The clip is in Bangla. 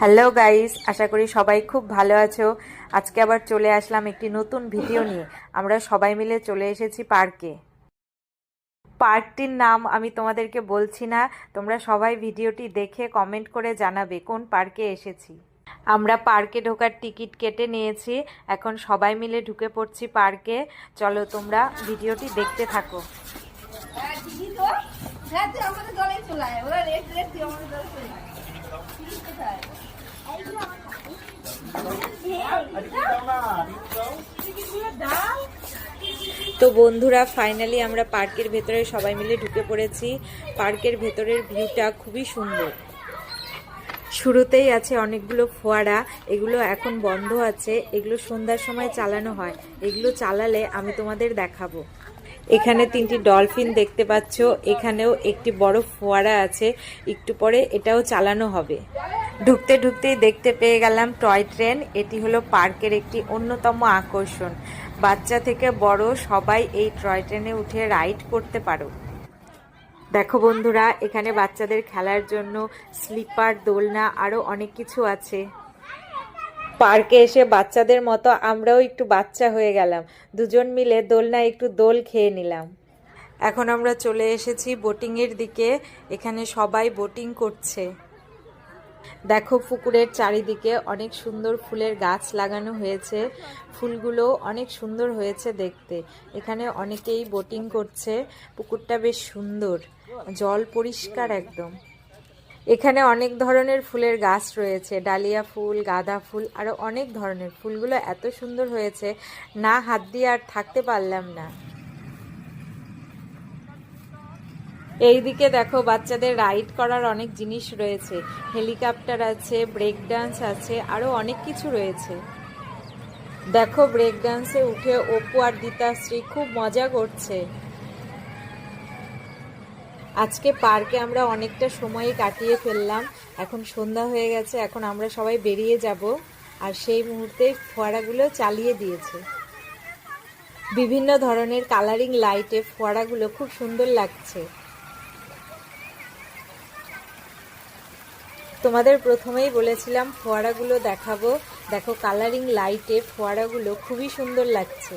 হ্যালো গাইস আশা করি সবাই খুব ভালো আছো। আজকে আবার চলে আসলাম একটি নতুন ভিডিও নিয়ে। আমরা সবাই মিলে চলে এসেছি পার্কে। পার্কটির নাম আমি তোমাদেরকে বলছি না। তোমরা সবাই ভিডিওটি দেখে কমেন্ট করে জানাবে কোন পার্কে এসেছি। আমরা পার্কে ঢোকার টিকিট কেটে নিয়েছি। এখন সবাই মিলে ঢুকে পড়ছি পার্কে। চলো তোমরা ভিডিওটি দেখতে থাকো। হ্যাঁ। হ্যাঁ, আমাদের চলে তো বন্ধুরা ফাইনালি আমরা পার্কের ভেতরে সবাই মিলে ঢুকে পড়েছি। পার্কের ভেতরের ভিউটা খুবই সুন্দর। শুরুতেই আছে অনেকগুলো ফোয়ারা, এগুলো এখন বন্ধ আছে। এগুলো সন্ধ্যার সময় চালানো হয়। এগুলো চালালে আমি তোমাদের দেখাবো। এখানে তিনটি ডলফিন দেখতে পাচ্ছ। এখানেও একটি বড় ফোয়ারা আছে। একটু পরে এটাও চালানো হবে। ঢুকতে ঢুকতেই দেখতে পেয়ে গেলাম টয় ট্রেন। এটি হলো পার্কের একটি অন্যতম আকর্ষণ। বাচ্চা থেকে বড় সবাই এই টয় ট্রেনে উঠে রাইড করতে পারো। দেখো বন্ধুরা, এখানে বাচ্চাদের খেলার জন্য স্লিপার, দোলনা আরও অনেক কিছু আছে। পার্কে এসে বাচ্চাদের মতো আমরাও একটু বাচ্চা হয়ে গেলাম। দুজন মিলে দোলনা একটু দোল খেয়ে নিলাম। এখন আমরা চলে এসেছি বোটিংয়ের দিকে। এখানে সবাই বোটিং করছে। দেখো পুকুরের চারিদিকে অনেক সুন্দর ফুলের গাছ লাগানো হয়েছে। ফুলগুলো অনেক সুন্দর হয়েছে দেখতে। এখানে অনেকেই বোটিং করছে। পুকুরটা বেশ সুন্দর। জল পরিষ্কার একদম। এখানে অনেক ধরনের ফুলের গাছ রয়েছে, ডালিয়া ফুল, গাঁদা ফুল আরও অনেক ধরনের। ফুলগুলো এত সুন্দর হয়েছে, না হাত দিয়ে আর থাকতে পারলাম না। এইদিকে দেখো, বাচ্চাদের রাইড করার অনেক জিনিস রয়েছে। হেলিকপ্টার আছে, ব্রেক ডান্স আছে আরও অনেক কিছু রয়েছে। দেখো, ব্রেক ডান্সে উঠে অপু আর দিতাশ্রী খুব মজা করছে। আজকে পার্কে আমরা অনেকটা সময় কাটিয়ে ফেললাম। এখন সন্ধ্যা হয়ে গেছে, এখন আমরা সবাই বেরিয়ে যাব। আর সেই মুহূর্তে ফোয়ারাগুলো চালিয়ে দিয়েছে। বিভিন্ন ধরনের কালারিং লাইটে ফোয়ারাগুলো খুব সুন্দর লাগছে। তোমাদের প্রথমেই বলেছিলাম, ফোয়ারাগুলো দেখাবো। দেখো কালারিং লাইটে ফোয়ারাগুলো খুবই সুন্দর লাগছে।